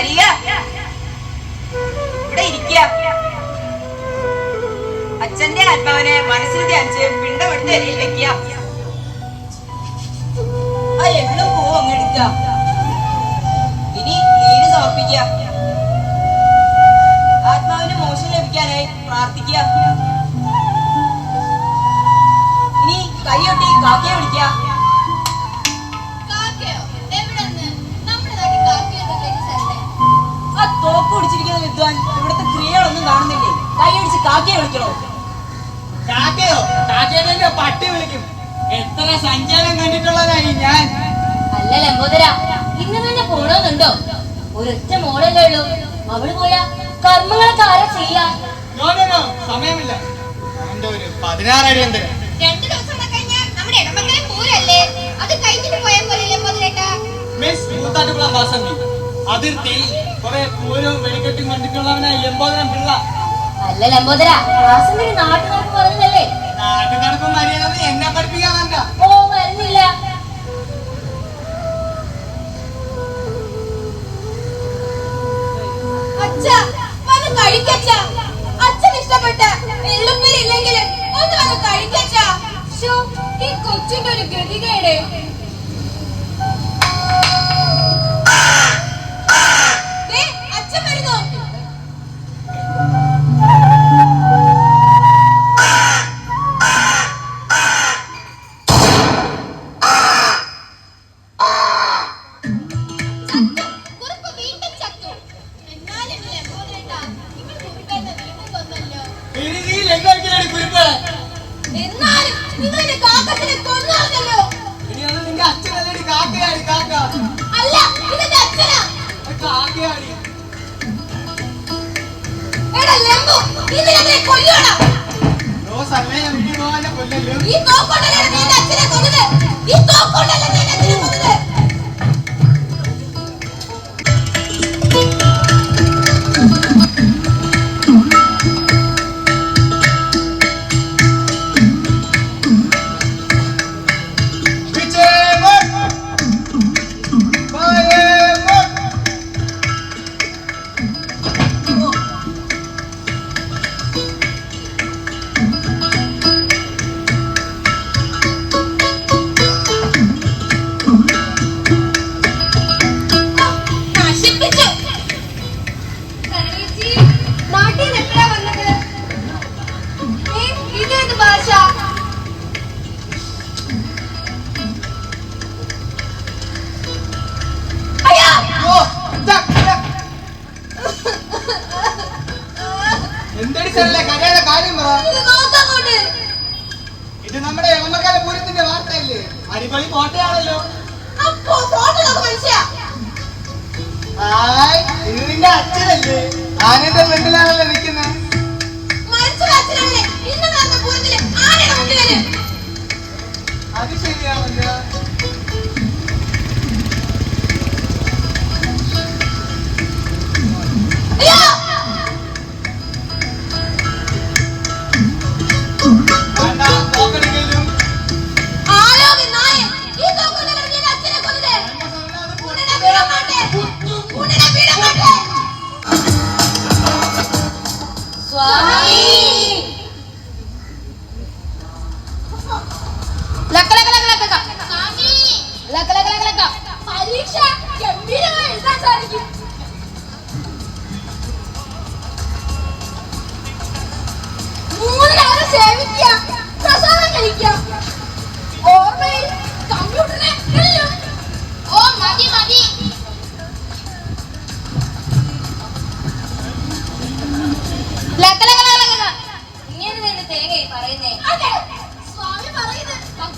വരിക. ഇവിടെ ഇരിക്കുക. അച്ഛന്റെ ആത്മാവിനെ മനസ്സിൽ ധ്യാനിച്ച് പിണ്ടമെടുത്ത് എലിയിൽ വെക്കുക. ഇനി നീര് ആത്മാവിന് മോശം ലഭിക്കാനായി പ്രാർത്ഥിക്കുക. കാക്കയെ വിളിക്കണോ? കാക്കയോ? കാക്കയുടെ പട്ടി വിളിക്കും. എത്ര സഞ്ചാരം കണ്ടിട്ടുള്ളതായി ഞാൻ. അല്ല ലംബോദര ഇന്ന് തന്നെ പോണോന്നുണ്ടോ? ഒരൊറ്റ മോളല്ലേ ഉള്ളൂ. അവൾ പോയാ കർമ്മങ്ങളൊക്കെ ആരാ ചെയ്യാ? സമയമില്ല. എന്റെ ഒരു പതിനാറടി എന്തിനാ രണ്ടു ദിവസം കഴിഞ്ഞാൽ നമ്മുടെ ഇടമക്കലെ പോരല്ലേ? അത് കഴിഞ്ഞിട്ട് പോയാൽ പോലെ ലംബോദരേട്ടാ? മിസ് കൂത്താട്ടുകുളം വാസന്തി. അതിർത്തി കുറെ പൂരവും വെടിക്കെട്ടും കണ്ടിട്ടുള്ളവനായി ലംബോദരം പിള്ള. അല്ല ലംബോദര വാസന്തിന് നാട്ടു നോക്ക് പറഞ്ഞതല്ലേ? നാട്ടു നടപ്പും മര്യാദ എന്നെ പഠിപ്പിക്കാൻ ഓ വരുന്നില്ല. അച്ഛ വന്ന് കഴിക്കച്ച. അച്ഛൻ ഇഷ്ടപ്പെട്ട എള്ളുപ്പേരി ഇല്ലെങ്കിൽ ഒന്ന് വന്ന് കഴിക്കച്ച. ഈ കൊച്ചിന്റെ ഒരു ഗതികേട്. ഈ തോക്കൊണ്ടല്ലേ അച്ഛനെ കൊന്നത് ഈ തോക്കൊണ്ടല്ലേ എന്തടി കടയുടെ കാര്യം പറ. ഇത് നമ്മുടെ എളമക്കാല പൂരത്തിന്റെ വാർത്തയല്ലേ? അടിപൊളി കോട്ടയാണല്ലോ ഹായ് ഇത് നിന്റെ അച്ഛനല്ലേ? ആനയുടെ ഫ്രണ്ടിലാണല്ലോ നിൽക്കുന്നത് അത് ശരിയാണല്ലോ. അയ്യോ!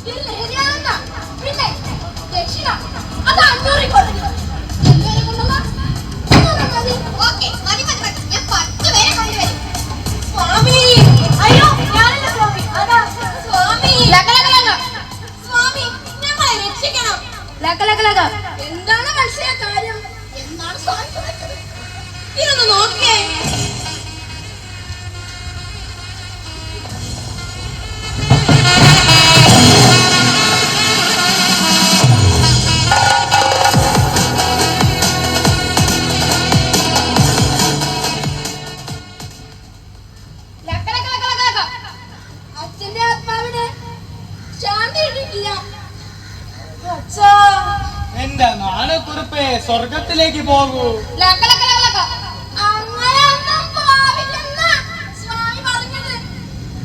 ¿Quién എന്റെ നാണക്കുറിപ്പേ സ്വർഗത്തിലേക്ക് പോകൂ.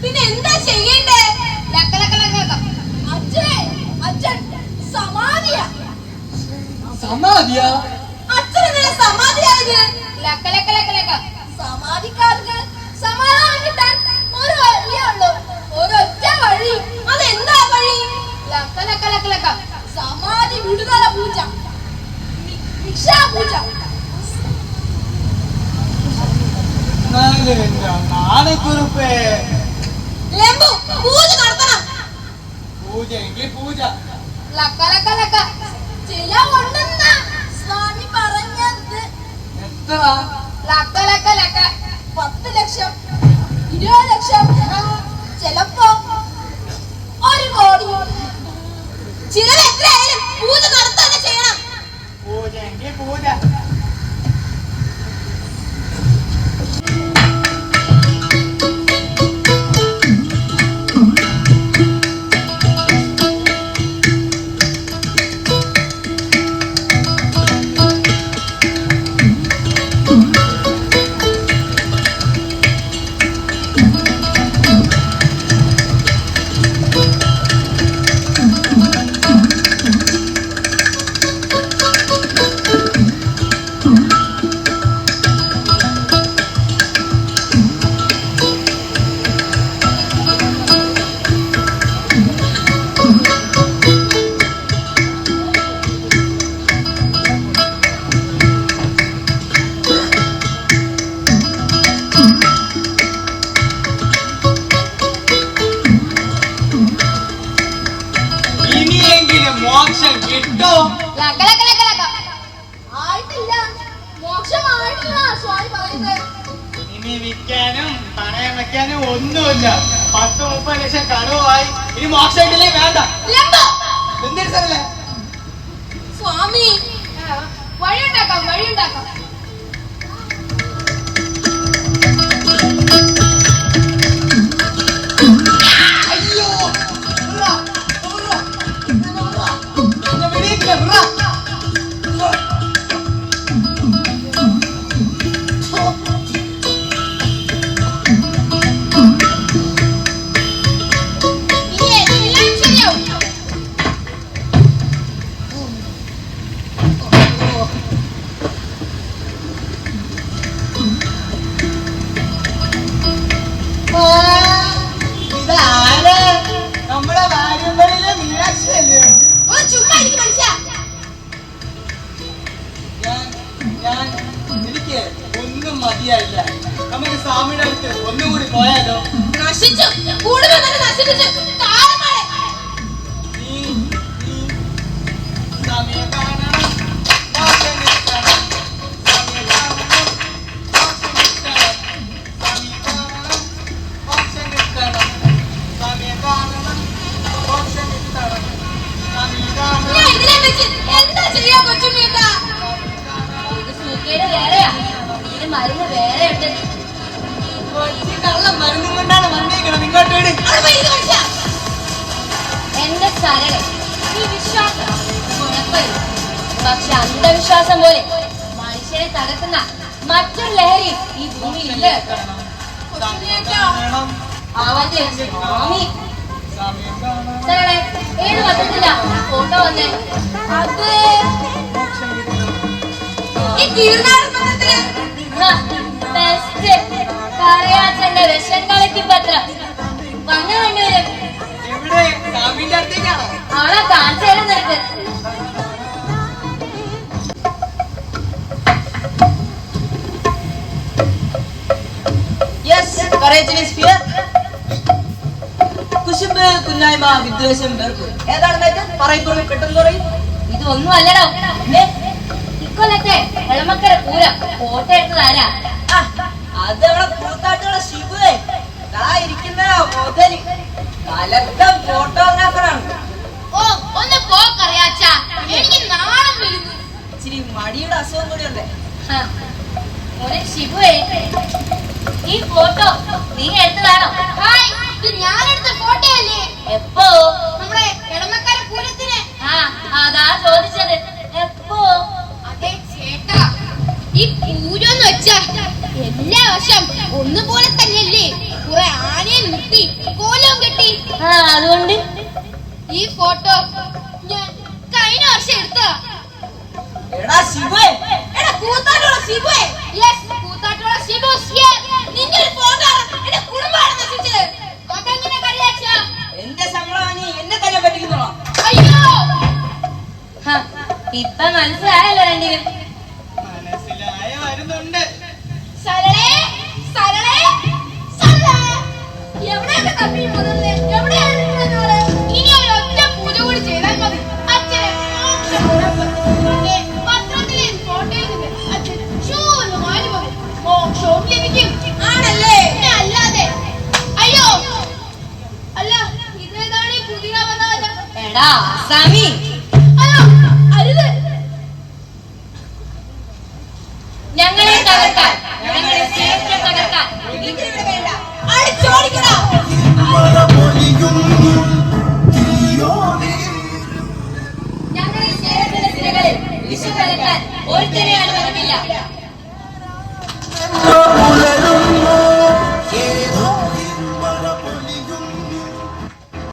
പിന്നെ എന്താ ചെയ്യണ്ടേ? സമാധിയാ. സമാധിയാ? അച്ഛനെ സമാധിക്കാർക്ക് സമാധാനം കിട്ടാൻ ഒരു വഴിയേ ഉള്ളൂ. ഒരൊറ്റ വഴി. ലക്ക ലക്ക ലക്ക ലക്ക. സമാധി വിടുതല പൂജ. നാളെ നാണക്കുറുപ്പേ പൂജ നടത്തണം. പൂജ എങ്കിൽ പൂജ. ലക്ക ലക്ക ലക്ക ചില ഉണ്ടെന്നാ സ്വാമി പറഞ്ഞത്. എത്ര? ലക്ക ലക്ക ലക്ക പത്ത് ലക്ഷം ഇരുപത് ലക്ഷം ചിലപ്പോ ഒരു കോടി. 起来，ഇനി വിൽക്കാനും പണയം വെക്കാനും ഒന്നുമില്ല. പത്ത് മുപ്പത് ലക്ഷം കടവുമായി ഇനി മോക്ഷം വേണ്ട. എന്തിരിച്ചല്ലേ സ്വാമി വഴിയുണ്ടാക്കാം വഴിയുണ്ടാക്കാം. മരുന്ന് വേറെ ഉണ്ട് കൊച്ചി കള്ളം മരുന്നും എന്റെ സരളെ ഈ വിശ്വാസം കുഴപ്പമില്ല പക്ഷെ അന്ധവിശ്വാസം പോലെ മനുഷ്യനെ തകർക്കുന്ന മറ്റൊരു ലഹരി ഈ ഭൂമി ഇല്ല കേട്ടോ. സ്വാമിയെ കാണണം, അവന്റെ സ്വാമി സരളെ ഏത് പത്രത്തിലാ ഫോട്ടോ വന്നേ. അത് ഈ ബെസ്റ്റ് പറയാച്ചന്റെ വിഷം കളിക്കും പത്രം. അവളെ കാണിച്ചു തരാൻ നിനക്ക്. കറേജ് ഈസ് ഫിയർ കുശുമ്പ് കുന്നായ്മ വിദ്വേഷം വെറുപ്പ്. ഏതാണ് മേറ്റ് പറയപ്പുറമെ പെട്ടെന്ന് പറയും. ഇതൊന്നും അല്ലടോ. ഇക്കൊല്ലത്തെ എളമക്കര പൂരം. ഫോട്ടോ എടുത്തതാരാ ആ, അത് അവിടെ കൂത്താട്ടുള്ള ശിവേ മുതൽ കലക്ടർ ഫോട്ടോഗ്രാഫറാണ് ഓ ഒന്ന് പോക്കറിയാച്ചാ എനിക്ക് നാണം വരുന്നു ഇച്ചിരി മടിയുടെ അസുഖം മോനെ ശിവേ ഈ ഫോട്ടോ നീ എടുത്തതാണോ ഹായ് ഇത് ഫോട്ടോ അല്ലേ? എപ്പോ? നമ്മുടെ ഇളമക്കാര പൂരത്തിന്. ആ അതാ ചോദിച്ചത്. എപ്പോ? അതെ ഈ പൂരം വെച്ചാ എല്ലാ വർഷം ഒന്നുപോലെ ഫോട്ടോ. ഞാൻ കഴിഞ്ഞ വർഷം എടുത്തതാ. എടാ ശിവേ. എടാ കൂത്താട്ടുള്ള ഷിബുവേ യെസ് കൂത്താട്ടുള്ള ഷിബു ഷിയെ നിന്റെ ഒരു ഫോട്ടോ എന്റെ കുടുംബമാണ് നശിച്ചത്. അതെങ്ങനെ കളിയാച്ചാ? എന്റെ ശമ്പളം നീ എന്നെ തന്നെ പറ്റിക്കുന്നോ അയ്യോ. ഇപ്പൊ മനസ്സിലായല്ലോ അരുത്. ഞങ്ങളെ തകർക്കാൻ. ഞങ്ങളെ സ്നേഹത്തെ തകർക്കാൻ. വേണ്ട അടിച്ചോടിക്കടാ ഞങ്ങളെ സ്നേഹത്തിന്റെ സിരകളിൽ വിഷു കലക്കാൻ ഒരുത്തരെ അനുവദിക്കില്ല